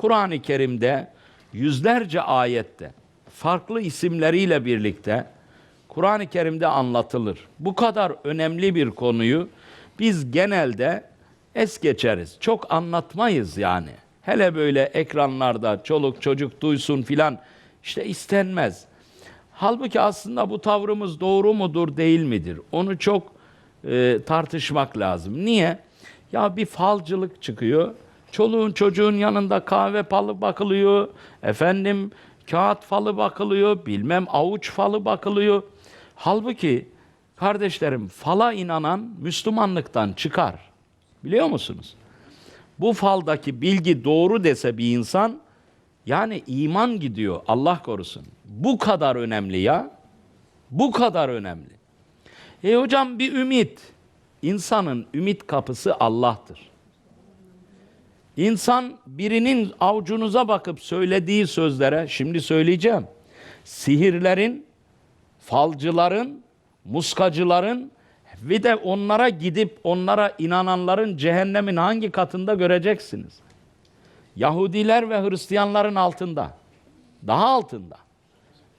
Kur'an-ı Kerim'de yüzlerce ayette farklı isimleriyle birlikte Kur'an-ı Kerim'de anlatılır. Bu kadar önemli bir konuyu biz genelde es geçeriz. Çok anlatmayız yani. Hele böyle ekranlarda çoluk çocuk duysun filan işte istenmez. Halbuki aslında bu tavrımız doğru mudur değil midir? Onu çok e, tartışmak lazım. Niye? Ya bir falcılık çıkıyor. Çoluğun çocuğun yanında kahve falı bakılıyor. Efendim kağıt falı bakılıyor. Bilmem avuç falı bakılıyor. Halbuki kardeşlerim fala inanan Müslümanlıktan çıkar. Biliyor musunuz? Bu faldaki bilgi doğru dese bir insan yani iman gidiyor Allah korusun. Bu kadar önemli ya. Bu kadar önemli. E hocam bir ümit. İnsanın ümit kapısı Allah'tır. İnsan birinin avucunuza bakıp söylediği sözlere şimdi söyleyeceğim. Sihirlerin, falcıların, muskacıların ve de onlara gidip onlara inananların cehennemin hangi katında göreceksiniz? Yahudiler ve Hristiyanların altında. Daha altında.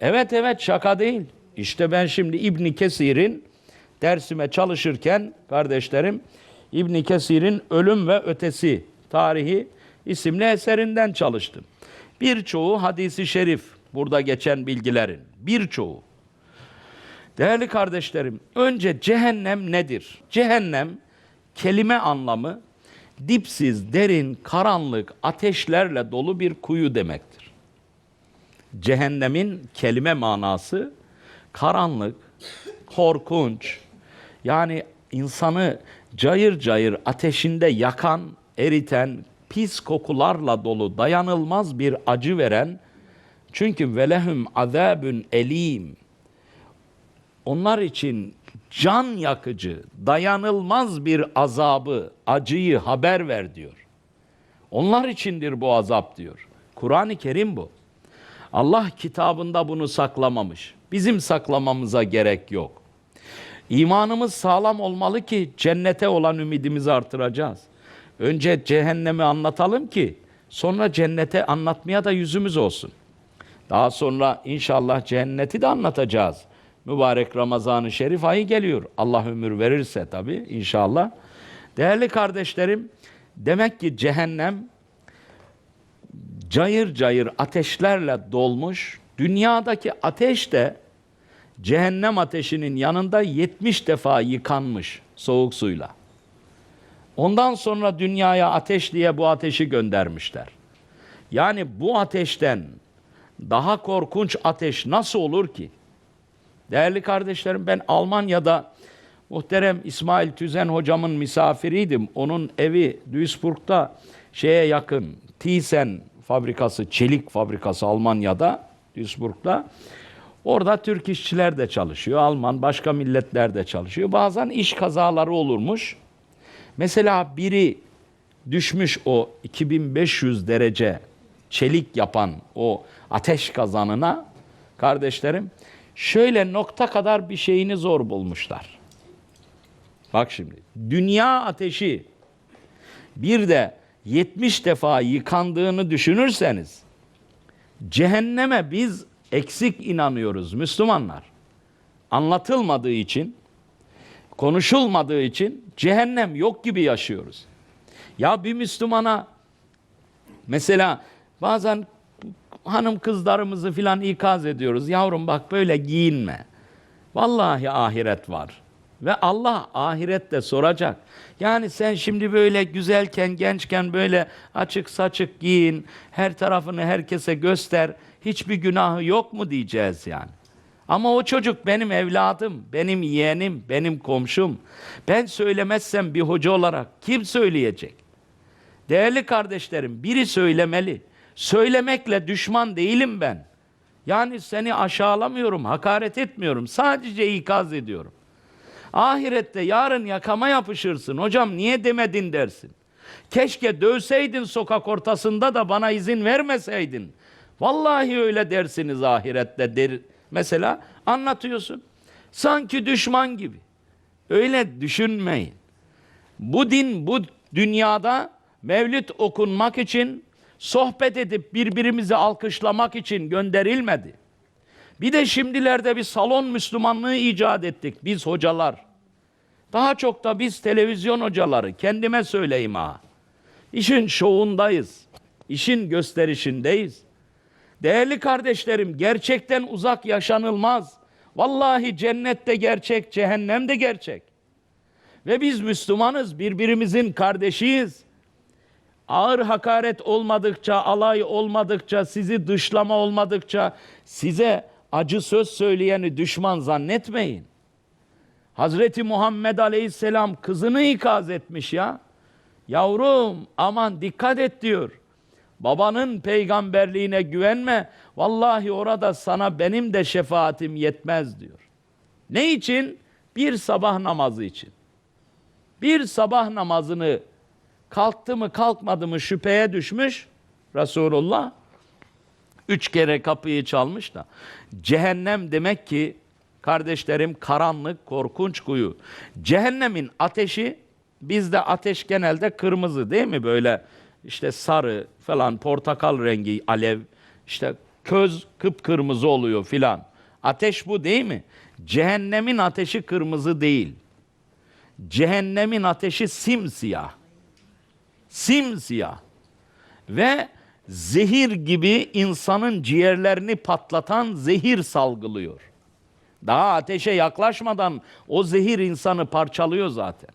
Evet evet şaka değil. İşte ben şimdi İbni Kesir'in dersime çalışırken kardeşlerim İbni Kesir'in Ölüm ve Ötesi tarihi isimli eserinden çalıştım. Birçoğu hadisi şerif burada geçen bilgilerin birçoğu. Değerli kardeşlerim, önce cehennem nedir? Cehennem kelime anlamı dipsiz, derin, karanlık, ateşlerle dolu bir kuyu demektir. Cehennemin kelime manası karanlık, korkunç, yani insanı cayır cayır ateşinde yakan, eriten, pis kokularla dolu, dayanılmaz bir acı veren, çünkü velehum azabun elim. Onlar için can yakıcı, dayanılmaz bir azabı, acıyı haber ver diyor. Onlar içindir bu azap diyor. Kur'an-ı Kerim bu. Allah kitabında bunu saklamamış. Bizim saklamamıza gerek yok. İmanımız sağlam olmalı ki cennete olan ümidimizi artıracağız. Önce cehennemi anlatalım ki sonra cennete anlatmaya da yüzümüz olsun. Daha sonra inşallah cenneti de anlatacağız. Mübarek Ramazan-ı Şerif ayı geliyor. Allah ömür verirse tabii inşallah. Değerli kardeşlerim, demek ki cehennem cayır cayır ateşlerle dolmuş. Dünyadaki ateş de cehennem ateşinin yanında 70 defa yıkanmış soğuk suyla. Ondan sonra dünyaya ateş diye bu ateşi göndermişler. Yani bu ateşten daha korkunç ateş nasıl olur ki? Değerli kardeşlerim ben Almanya'da muhterem İsmail Tüzen hocamın misafiriydim. Onun evi Duisburg'da şeye yakın Thyssen fabrikası, çelik fabrikası Almanya'da, Duisburg'da. Orada Türk işçiler de çalışıyor, Alman, başka milletler de çalışıyor. Bazen iş kazaları olurmuş. Mesela biri düşmüş o 2500 derece çelik yapan o ateş kazanına kardeşlerim şöyle nokta kadar bir şeyini zor bulmuşlar. Bak şimdi dünya ateşi bir de 70 defa yıkandığını düşünürseniz cehenneme biz eksik inanıyoruz Müslümanlar. Anlatılmadığı için, konuşulmadığı için cehennem yok gibi yaşıyoruz. Ya bir Müslümana mesela bazen hanım kızlarımızı filan ikaz ediyoruz. Yavrum bak böyle giyinme. Vallahi ahiret var. Ve Allah ahirette soracak. Yani sen şimdi böyle güzelken, gençken böyle açık saçık giyin, her tarafını herkese göster. Hiçbir günahı yok mu diyeceğiz yani. Ama o çocuk benim evladım, benim yeğenim, benim komşum. Ben söylemezsem bir hoca olarak kim söyleyecek? Değerli kardeşlerim, biri söylemeli. Söylemekle düşman değilim ben. Yani seni aşağılamıyorum, hakaret etmiyorum. Sadece ikaz ediyorum. Ahirette yarın yakama yapışırsın. Hocam niye demedin dersin. Keşke dövseydin sokak ortasında da bana izin vermeseydin. Vallahi öyle dersiniz ahirette der. Mesela anlatıyorsun. Sanki düşman gibi. Öyle düşünmeyin. Bu din bu dünyada mevlid okunmak için sohbet edip birbirimizi alkışlamak için gönderilmedi. Bir de şimdilerde bir salon Müslümanlığı icat ettik biz hocalar. Daha çok da biz televizyon hocaları kendime söyleyeyim ha. İşin şovundayız. işin gösterişindeyiz. Değerli kardeşlerim gerçekten uzak yaşanılmaz. Vallahi cennette gerçek, cehennem de gerçek. Ve biz Müslümanız, birbirimizin kardeşiyiz. Ağır hakaret olmadıkça, alay olmadıkça, sizi dışlama olmadıkça size acı söz söyleyeni düşman zannetmeyin. Hazreti Muhammed Aleyhisselam kızını ikaz etmiş ya. Yavrum aman dikkat et diyor. Babanın peygamberliğine güvenme. Vallahi orada sana benim de şefaatim yetmez diyor. Ne için? Bir sabah namazı için. Bir sabah namazını kalktı mı kalkmadı mı şüpheye düşmüş Resulullah. Üç kere kapıyı çalmış da. Cehennem demek ki kardeşlerim karanlık, korkunç kuyu. Cehennemin ateşi bizde ateş genelde kırmızı değil mi? Böyle işte sarı falan portakal rengi alev işte köz kıpkırmızı oluyor filan. Ateş bu değil mi? Cehennemin ateşi kırmızı değil. Cehennemin ateşi simsiyah. Simsiyah. Ve zehir gibi insanın ciğerlerini patlatan zehir salgılıyor. Daha ateşe yaklaşmadan o zehir insanı parçalıyor zaten.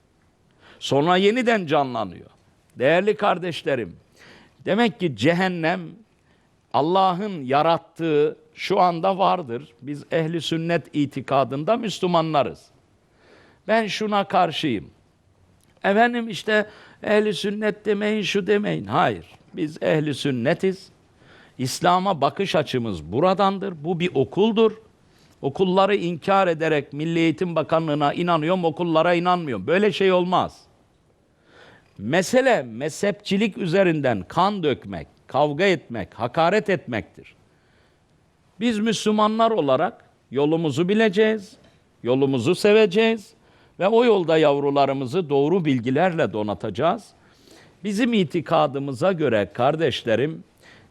Sonra yeniden canlanıyor. Değerli kardeşlerim, demek ki cehennem Allah'ın yarattığı şu anda vardır. Biz ehli sünnet itikadında Müslümanlarız. Ben şuna karşıyım. Efendim işte ehli sünnet demeyin, şu demeyin. Hayır. Biz ehli sünnetiz. İslam'a bakış açımız buradandır. Bu bir okuldur. Okulları inkar ederek Milli Eğitim Bakanlığı'na inanıyorum, okullara inanmıyorum. Böyle şey olmaz. Mesele mezhepçilik üzerinden kan dökmek, kavga etmek, hakaret etmektir. Biz Müslümanlar olarak yolumuzu bileceğiz, yolumuzu seveceğiz ve o yolda yavrularımızı doğru bilgilerle donatacağız. Bizim itikadımıza göre kardeşlerim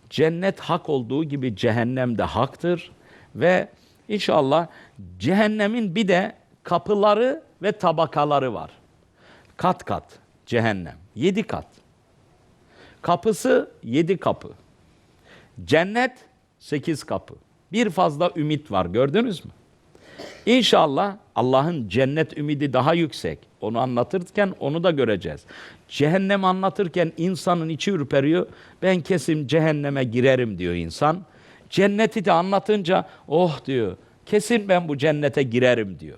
cennet hak olduğu gibi cehennem de haktır ve inşallah cehennemin bir de kapıları ve tabakaları var. Kat kat cehennem. Yedi kat. Kapısı yedi kapı. Cennet sekiz kapı. Bir fazla ümit var gördünüz mü? İnşallah Allah'ın cennet ümidi daha yüksek. Onu anlatırken onu da göreceğiz. Cehennem anlatırken insanın içi ürperiyor. Ben kesin cehenneme girerim diyor insan. Cenneti de anlatınca oh diyor. Kesin ben bu cennete girerim diyor.